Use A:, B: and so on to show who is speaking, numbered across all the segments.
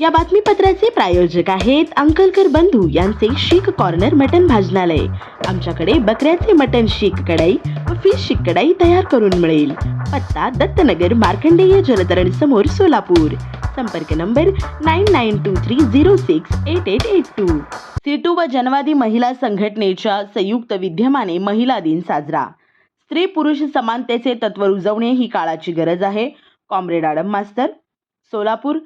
A: या बातमीपत्राचे प्रायोजक आहेत अंकलकर बंधू यांचे शीख कॉर्नर मटन भाजनालय. आमच्याकडे बकऱ्याचे मटन शीख कढाई व फिश शीख कढाई तयार करून मिळेल. पत्ता दत्तनगर मार्कंडेय जलतरण समोर सोलापूर. संपर्क number nine nine two three zero six eight eight eight two CITU व जनवादी महिला संघटनेच्या संयुक्त विद्यमाने महिला दिन साजरा. स्त्री पुरुष समानतेचे तत्व रुजवणे ही काळाची गरज आहे. कॉम्रेड आडम मास्तर सोलापूर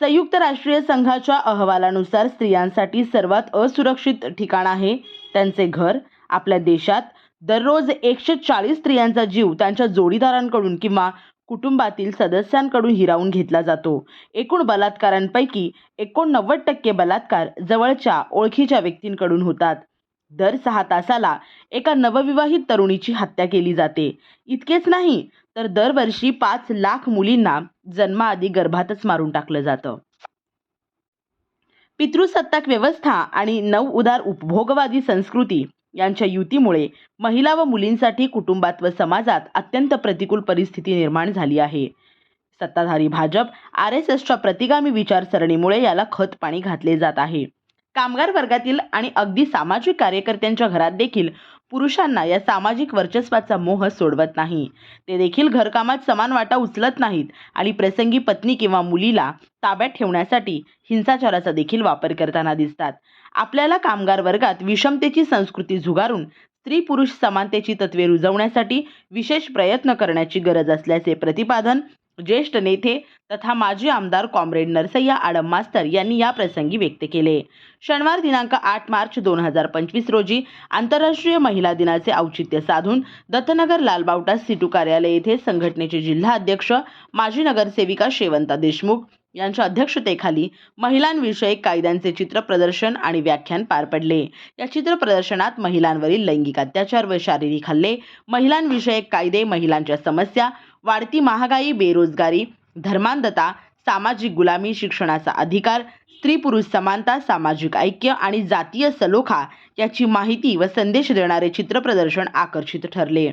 A: संयुक्त राष्ट्रीय संघाच्या अहवालानुसार स्त्रियांसाठी सर्वात असुरक्षित ठिकाण आहे. त्यांचे घर आपल्या देशात दररोज एकशे चाळीस स्त्रियांचा जीव त्यांच्या जोडीदारांकडून किंवा कुटुंबातील सदस्यांकडून हिरावून घेतला जातो. एकूण बलात्कारांपैकी एकोणनव्वद टक्के बलात्कार जवळच्या ओळखीच्या व्यक्तींकडून होतात. दर सहा तासाला एका नवविवाहित तरुणीची हत्या केली जाते. इतकेच नाही तर दरवर्षी पाच लाख मुलींना जन्माआधी गर्भातच मारून टाकलं जातं. पितृसत्ताक व्यवस्था आणि नव उदार उपभोगवादी संस्कृती यांच्या युतीमुळे महिला व मुलींसाठी कुटुंबात व समाजात अत्यंत प्रतिकूल परिस्थिती निर्माण झाली आहे. सत्ताधारी भाजप आर एस एसच्या प्रतिगामी विचारसरणीमुळे याला खत पाणी घातले जात आहे. कामगार वर्गातील आणि अगदी सामाजिक कार्यकर्त्यांच्या घरात देखील पुरुषांना या सामाजिक वर्चस्वाचा मोह सोडवत नाही. ते देखील घरकामात समान वाटा उचलत नाहीत आणि प्रसंगी पत्नी किंवा मुलीला ताब्यात ठेवण्यासाठी हिंसाचाराचा देखील वापर करताना दिसतात. आपल्याला कामगार वर्गात विषमतेची संस्कृती झुगारून स्त्री पुरुष समानतेची तत्वे रुजवण्यासाठी विशेष प्रयत्न करण्याची गरज असल्याचे प्रतिपादन ज्येष्ठ नेते तथा माजी आमदार कॉम्रेड नरसय्या आडम मास्तर यांनी या प्रसंगी व्यक्त केले. शनिवार दिनांक आठ मार्च दोन हजार पंचवीस रोजी आंतरराष्ट्रीय महिला दिनाचे औचित्य साधून दत्तनगर लालबावटा सिटू कार्यालय येथे संघटनेचे जिल्हा अध्यक्ष माजी नगरसेविका शेवंता देशमुख यांच्या अध्यक्षतेखाली महिलांविषयक कायद्यांचे चित्र प्रदर्शन आणि व्याख्यान पार पडले. या चित्र प्रदर्शनात महिलांवरील लैंगिक अत्याचार व शारीरिक हल्ले महिलांविषयक कायदे महिलांच्या समस्या वाढती महागाई बेरोजगारी धर्मांधता सामाजिक गुलामी शिक्षणाचा अधिकार स्त्री पुरुष समानता सामाजिक ऐक्य आणि जातीय सलोखा याची माहिती व संदेश देणारे चित्रप्रदर्शन आकर्षित ठरले.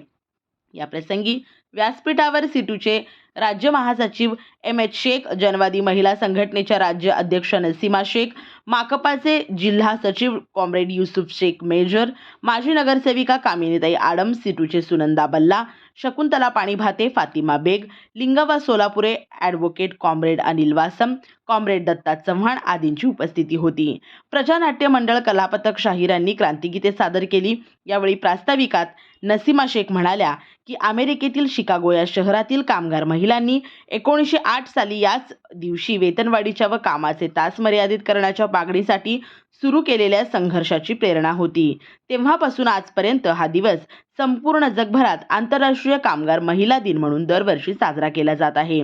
A: या प्रसंगी व्यासपीठावर सिटूचे राज्य महासचिव एम एच शेख जनवादी महिला संघटनेच्या राज्य अध्यक्ष नसीमा शेख माकपाचे जिल्हा सचिव कॉम्रेड युसुफ शेख मेजर माजी नगरसेविका कामिनीताई Adam सिटूचे Sunanda Balla Shakuntala Panibhate Fatima Beg Lingwa Solapure advocate comrade Anil Wasam comrade Datta Chavan आदींची उपस्थिती होती. प्रजानाट्य मंडळ कलापथक शाहिरांनी क्रांतिगीते सादर केली. यावेळी प्रास्ताविकात नसीमा शेख म्हणाल्या की अमेरिकेतील शिकागो या शहरातील कामगार महिलांनी एकोणीसशे आठ साली याच दिवशी वेतनवाढीच्या व कामाचे तास मर्यादित करण्याच्या मागणीसाठी सुरू केलेल्या संघर्षाची प्रेरणा होती. तेव्हापासून आजपर्यंत हा दिवस संपूर्ण जगभरात आंतरराष्ट्रीय कामगार महिला दिन म्हणून दरवर्षी साजरा केला जात आहे.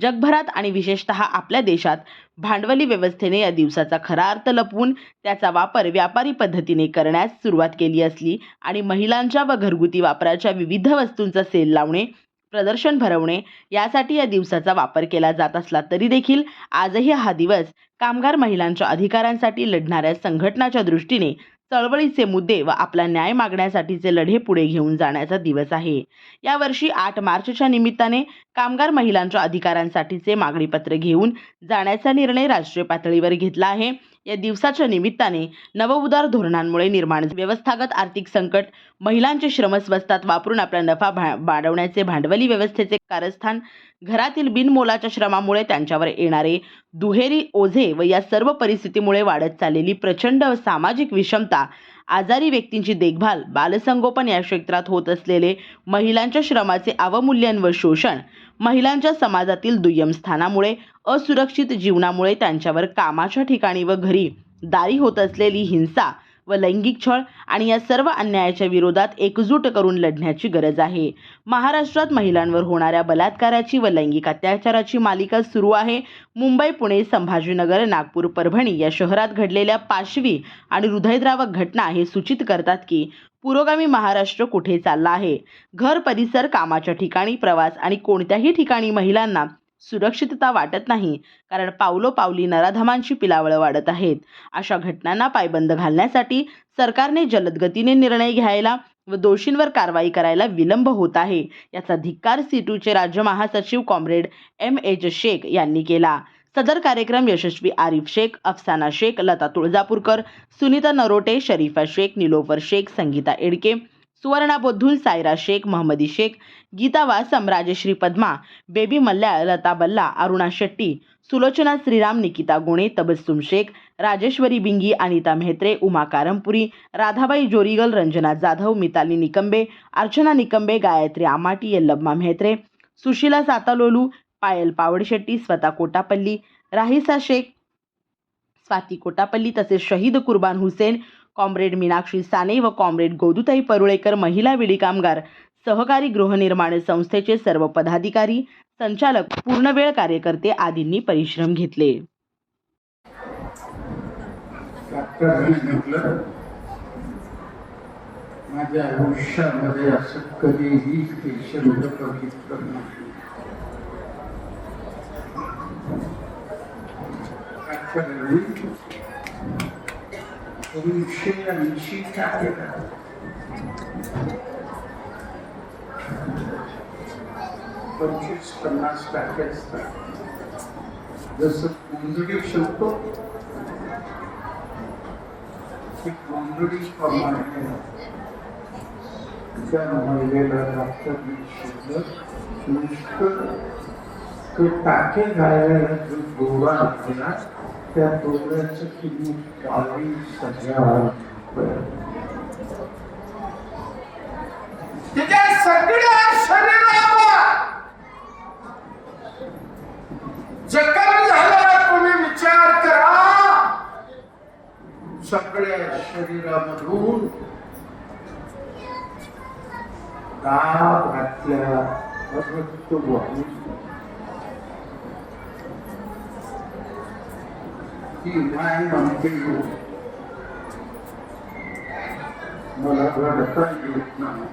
A: जगभरात आणि विशेषतः आपल्या देशात भांडवली व्यवस्थेने या दिवसाचा खरा अर्थ लपवून त्याचा वापर व्यापारी पद्धतीने करण्यास सुरुवात केली असली आणि महिलांच्या व घरगुती वापराच्या विविध वस्तूंचा सेल लावणे प्रदर्शन भरवणे यासाठी या दिवसाचा वापर केला जात असला तरी देखील आजही हा दिवस कामगार महिलांच्या अधिकारांसाठी लढणाऱ्या संघटनाच्या दृष्टीने चळवळीचे मुद्दे व आपला न्याय मागण्यासाठीचे लढे पुढे घेऊन जाण्याचा दिवस आहे. यावर्षी आठ मार्चच्या निमित्ताने कामगार महिलांच्या अधिकारांसाठीचे मागणीपत्र घेऊन जाण्याचा निर्णय राष्ट्रीय पातळीवर घेतला आहे. या दिवसाच्या निमित्ताने नवउदार धोरणांमुळे निर्माण व्यवस्थागत आर्थिक संकट महिलांचे श्रमस्वस्तात वापरून आपला नफा भा वाढवण्याचे भांडवली व्यवस्थेचे कारस्थान घरातील बिनमोलाच्या श्रमामुळे त्यांच्यावर येणारे दुहेरी ओझे व या सर्व परिस्थितीमुळे वाढत चाललेली प्रचंड सामाजिक विषमता आजारी व्यक्तींची देखभाल बालसंगोपन या क्षेत्रात होत असलेले महिलांच्या श्रमाचे अवमूल्यन व शोषण महिलांच्या समाजातील दुय्यम स्थानामुळे असुरक्षित जीवनामुळे त्यांच्यावर कामाच्या ठिकाणी व घरी दारी होत असलेली हिंसा व लैंगिक छळ आणि या सर्व अन्यायाच्या विरोधात एकजूट करून लढण्याची गरज आहे. महाराष्ट्रात महिलांवर होणाऱ्या बलात्काराची व लैंगिक अत्याचाराची मालिका सुरू आहे. मुंबई पुणे संभाजीनगर नागपूर परभणी या शहरात घडलेल्या पाशवी आणि हृदयद्रावक घटना हे सूचित करतात की पुरोगामी महाराष्ट्र कुठे चालला आहे. घर परिसर कामाच्या ठिकाणी प्रवास आणि कोणत्याही ठिकाणी महिलांना सुरक्षितता वाटत नाही. कारण पावलोपावली नराधमांची पिलावळं वाढत आहेत. अशा घटनांना पायबंद घालण्यासाठी सरकारने जलदगतीने निर्णय घ्यायला व दोषींवर कारवाई करायला विलंब होत आहे. याचा धिक्कार सीटूचे राज्य महासचिव कॉम्रेड एम एच शेख यांनी केला. सदर कार्यक्रम यशस्वी आरिफ शेख अफसाना शेख लता तुळजापूरकर सुनीता नरोटे शरीफा शेख निलोफर शेख संगीता एडके सुवर्णा बोद्धुल सायरा शेख महमदी शेख गीता वासम राजश्री पद्मा बेबी मल्ल्या लता बल्ला अरुणा शेट्टी सुलोचना श्रीराम निकिता गोणे तबस्सुम शेख राजेश्वरी बिंगी अनिता मेहत्रे उमा कारमपुरी राधाबाई जोरीगल रंजना जाधव मिताली निकंबे अर्चना निकंबे गायत्री आमाटी यल्लम्मा मेहत्रे सुशीला सातालोलू पायल पावडशेट्टी स्वतः कोटापल्ली राहिसा शेख स्वाती कोटापल्ली तसेच शहीद कुर्बान हुसेन कॉम्रेड मीनाक्षी साने व कॉम्रेड गोदुताई परुळेकर महिला विडी कामगार सहकारी गृहनिर्माण संस्थेचे सर्व पदाधिकारी संचालक पूर्णवेळ कार्यकर्ते आदींनी परिश्रम घेतले.
B: माझ्या आयुष्यामध्ये असं कधीही पेशंट बघितलं नाही. पंचवीस पन्नास टाके असतात. जसं कुंजडी शिवतो ते कोंबडी प्रमाणे त्या महिलेला डॉक्टरने शोधलं नुसतं टाके घालायला जो दोरा लागला त्या दोऱ्याचं किंमत बावीस हज़ार रुपये.
C: तिच्या सगळ्या शरीरावर जखम झालेला तुम्ही विचार करा।
B: सगळ्या शरीरामधून दाब घातल्या रक्त nine on table. Well, I'd rather thank you now.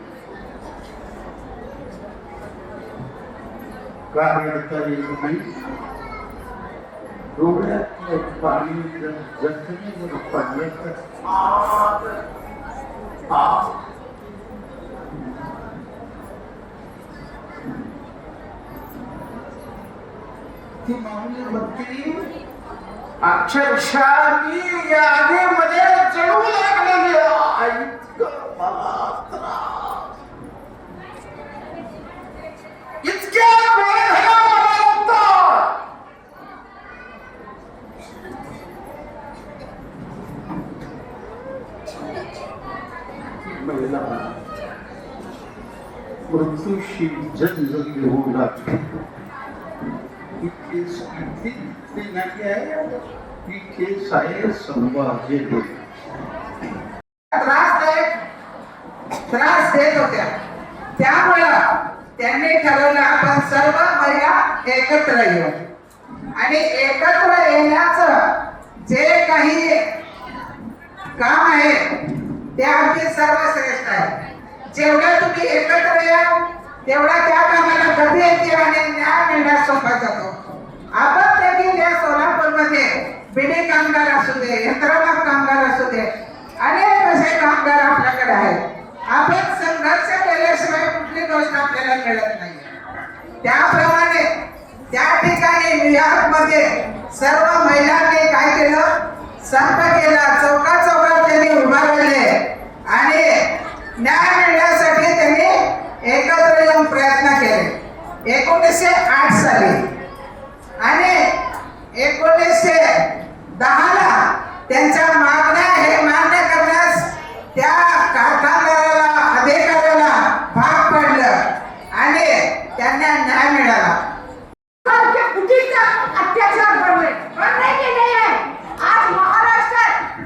B: कार्यकारी नहीं रोड़ा के पानी जखने में पड़ने तक आप आप कि मामले बच्चे
C: अक्षरशः मी यादीमध्ये जळू लागलेली आहे. इतकं मला त्रास. इतक्या वेदना मला होतात.
B: महिला मृत्यूशी जंग घेऊ लागली ही केस किती ती नाही आहे ही केस आहे संभाजी
D: त्रासदायक त्रास देत होत्या. त्यामुळं त्यांनी ठरवलं आपण सर्व महिला एकत्र येऊ आणि एकत्र येण्याचं जे काही काम आहे ते अगदी सर्वश्रेष्ठ आहे. जेवढं तुम्ही एकत्र या तेवढा त्या कामाला गती येते आणि न्याय मिळण्यास सोपा जातो. आपण देखील या सोलापूरमध्ये बिडी कामगार असू दे यंत्रमाग कामगार असू दे अनेक असे कामगार आपल्याकडे आहेत. आपण संघर्ष केल्याशिवाय कुठली गोष्ट आपल्याला मिळत नाही त्याप्रमाणे त्या ठिकाणी न्यूयॉर्कमध्ये सर्व महिलांनी काय केलं? संप केला. चौका चौकात त्यांनी उभारले आणि न्याय एकत्र प्रयत्न केले. एकोणीसशे आठ साली. आणि एकोणीसशे दहाला त्यांच्या मागण्या हे मान्य करण्यास त्या कारखानदाराला अधिकाऱ्याला भाग पडलं आणि त्यांना न्याय मिळाला
E: सारखे बुद्धिस्ट अत्याचार घडले घडने के नहीं है आज महाराष्ट्र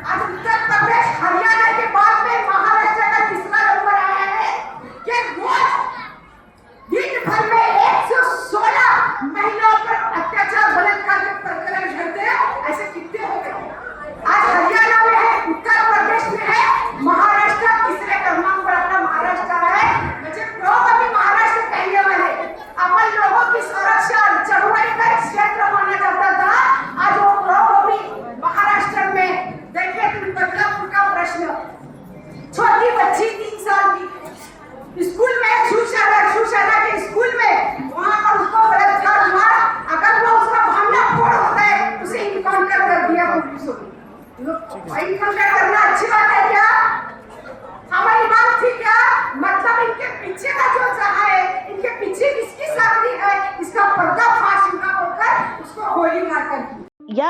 E: आज उत्तर प्रदेश हरियाणा के बाद में महाराष्ट्र का तीसरा नंबर आया है कि रोज दिन भर में 116 महिलाओं पर अत्याचार बलात्कार के प्रकरण घटते हैं ऐसे कितने हो गए आज हरियाणा में है सोनी लोग भाई पंगा करना अच्छी बात है क्या हमारी बात थी क्या मतलब इनके पीछे का जो जहाँ है इनके पीछे किसकी साथी है इसका पर्दाफाश इनका होकर उसको गोली मार कर दी
A: या